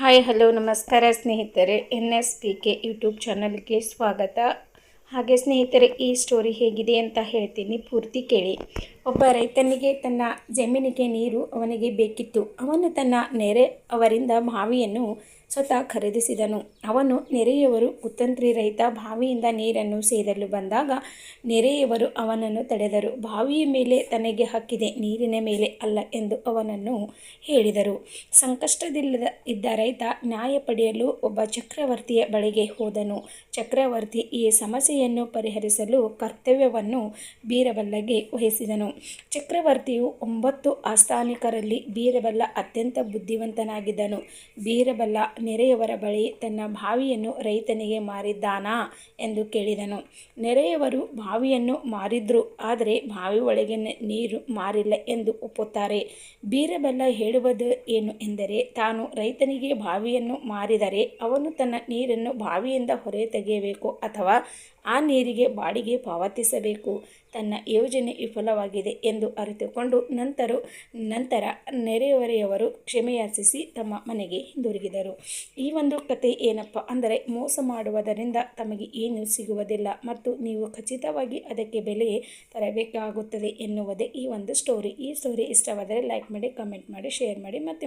Hi, hello, ನಮಸ್ಕಾರ ಸ್ನೇಹಿತರೆ. N S P K YouTube ಚಾನಲ್ಗೆ ಸ್ವಾಗತ. ಹಾಗೆ ಸ್ನೇಹಿತರೆ, ಈ ಸ್ಟೋರಿ ಹೇಗಿದೆ ಅಂತ ಹೇಳ್ತೀನಿ. ಪೂರ್ತಿ ಕೇಳಿ. ಒಬ್ಬ ರೈತನಿಗೆ ತನ್ನ ಜಮೀನಿಗೆ ನೀರು ಅವನಿಗೆ ಬೇಕಿತ್ತು. ಅವನು ತನ್ನ ನೆರೆ ಅವರಿಂದ ಬಾವಿಯನ್ನು ಸ್ವತಃ ಖರೀದಿಸಿದನು. ಅವನು ನೆರೆಯವರು ಕುತಂತ್ರಿ ರಹಿತ ಬಾವಿಯಿಂದ ನೀರನ್ನು ಸೇದಲು ಬಂದಾಗ ನೆರೆಯವರು ಅವನನ್ನು ತಡೆದರು. ಬಾವಿಯ ಮೇಲೆ ತನಗೆ ಹಕ್ಕಿದೆ ನೀರಿನ ಮೇಲೆ ಅಲ್ಲ ಎಂದು ಅವನನ್ನು ಹೇಳಿದರು. ಸಂಕಷ್ಟದಿಲ್ಲದ ಇದ್ದ ರೈತ ನ್ಯಾಯ ಪಡೆಯಲು ಒಬ್ಬ ಚಕ್ರವರ್ತಿಯ ಬಳಿಗೆ ಹೋದನು. ಚಕ್ರವರ್ತಿ ಈ ಸಮಸ್ಯೆಯನ್ನು ಪರಿಹರಿಸಲು ಕರ್ತವ್ಯವನ್ನು ಬೀರಬಲ್ಲಗೆ ವಹಿಸಿದನು. ಚಕ್ರವರ್ತಿಯು ಒಂಬತ್ತು ಆಸ್ಥಾನಿಕರಲ್ಲಿ ಬೀರಬಲ್ಲ ಅತ್ಯಂತ ಬುದ್ಧಿವಂತನಾಗಿದ್ದನು. ಬೀರಬಲ್ಲ ನೆರೆಯವರ ಬಳಿ ತನ್ನ ಬಾವಿಯನ್ನು ರೈತನಿಗೆ ಮಾರಿದ್ದಾನಾ ಎಂದು ಕೇಳಿದನು. ನೆರೆಯವರು ಬಾವಿಯನ್ನು ಮಾರಿದ್ರು, ಆದರೆ ಬಾವಿ ಒಳಗೆ ನೀರು ಮಾರಿಲ್ಲ ಎಂದು ಒಪ್ಪುತ್ತಾರೆ. ಬೀರಬಲ್ಲ ಹೇಳುವುದು ಏನು ಎಂದರೆ, ತಾನು ರೈತನಿಗೆ ಬಾವಿಯನ್ನು ಮಾರಿದರೆ ಅವನು ತನ್ನ ನೀರನ್ನು ಬಾವಿಯಿಂದ ಹೊರೆ ತೆಗೆಯಬೇಕು ಅಥವಾ ಆ ನೀರಿಗೆ ಬಾಡಿಗೆ ಪಾವತಿಸಬೇಕು. ತನ್ನ ಯೋಜನೆ ವಿಫಲವಾಗಿದೆ ಎಂದು ಅರಿತುಕೊಂಡು ನಂತರ ನಂತರ ನೆರೆಹೊರೆಯವರು ಕ್ಷಮೆಯಾಚಿಸಿ ತಮ್ಮ ಮನೆಗೆ ಹಿಂದಿರುಗಿದರು. ಈ ಒಂದು ಕತೆ ಏನಪ್ಪ ಅಂದರೆ ಮೋಸ ಮಾಡುವುದರಿಂದ ತಮಗೆ ಏನು ಸಿಗುವುದಿಲ್ಲ ಮತ್ತು ನೀವು ಖಚಿತವಾಗಿ ಅದಕ್ಕೆ ಬೆಲೆ ತರಬೇಕಾಗುತ್ತದೆ ಎನ್ನುವುದೇ ಈ ಒಂದು ಸ್ಟೋರಿ ಈ ಸ್ಟೋರಿ ಇಷ್ಟವಾದರೆ ಲೈಕ್ ಮಾಡಿ ಕಮೆಂಟ್ ಮಾಡಿ ಶೇರ್ ಮಾಡಿ ಮತ್ತು